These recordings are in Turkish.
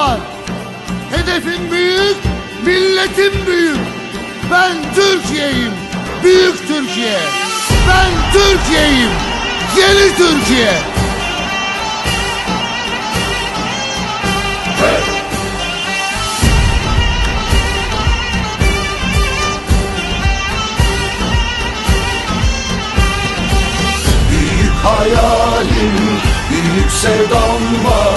var. Hedefim büyük, milletim büyük. Ben Türkiye'yim, büyük Türkiye. Ben Türkiye'yim, yeni Türkiye. Büyük hayalim, büyük sevdam var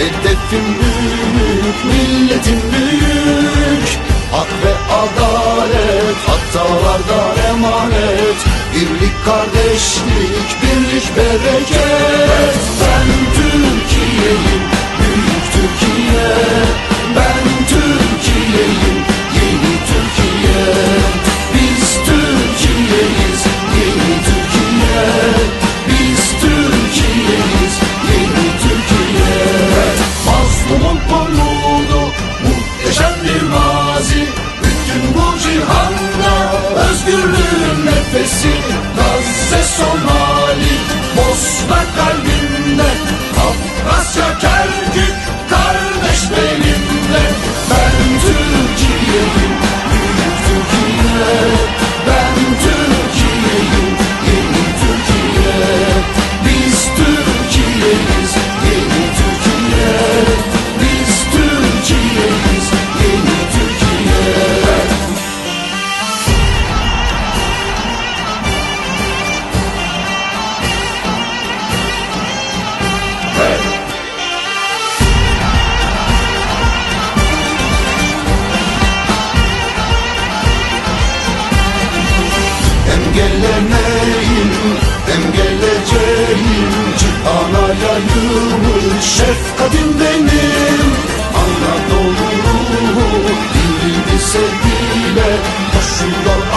Hedefim büyük, milletim büyük. Hak ve adalet, hatalardan emanet. Birlik, kardeşlik, birlik, bereket felicidade. Nós é só Başında